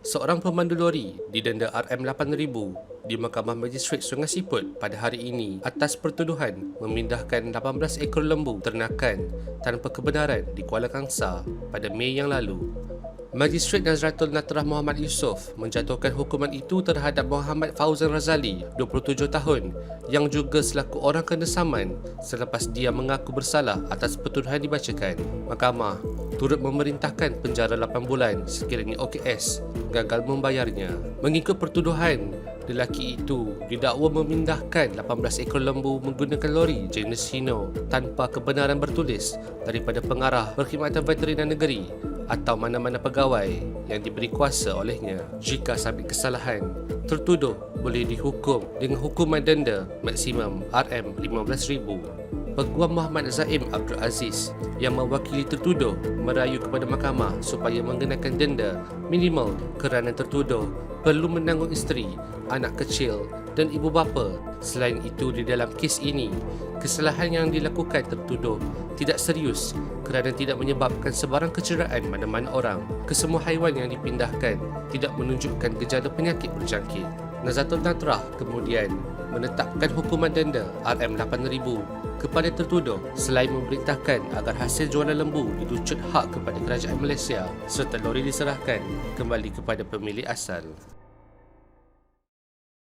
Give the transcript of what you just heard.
Seorang pemandu lori didenda RM8,000 di Mahkamah Magistrate Sungai Siput pada hari ini atas pertuduhan memindahkan 18 ekor lembu ternakan tanpa kebenaran di Kuala Kangsar pada Mei yang lalu. Magistrate Nazratul Natrah Muhammad Yusof menjatuhkan hukuman itu terhadap Muhammad Fauzan Razali, 27 tahun, yang juga selaku orang kena saman selepas dia mengaku bersalah atas pertuduhan dibacakan. Mahkamah turut memerintahkan penjara 8 bulan sekiranya OKS gagal membayarnya. Mengikut pertuduhan, lelaki itu didakwa memindahkan 18 ekor lembu menggunakan lori jenis Hino tanpa kebenaran bertulis daripada pengarah Perkhidmatan Veterinar Negeri atau mana-mana pegawai yang diberi kuasa olehnya. Jika sabit kesalahan, tertuduh boleh dihukum dengan hukuman denda maksimum RM15,000. Peguam Muhammad Zaim Abdul Aziz yang mewakili tertuduh merayu kepada mahkamah supaya mengenakan denda minimal kerana tertuduh perlu menanggung isteri, anak kecil dan ibu bapa. Selain itu di dalam kes ini, kesalahan yang dilakukan tertuduh tidak serius kerana tidak menyebabkan sebarang kecederaan mana-mana orang. Kesemua haiwan yang dipindahkan tidak menunjukkan gejala penyakit berjangkit. Nazatul Natrah kemudian menetapkan hukuman denda RM8,000 kepada tertuduh selain memerintahkan agar hasil jualan lembu dirucut hak kepada kerajaan Malaysia serta lori diserahkan kembali kepada pemilik asal.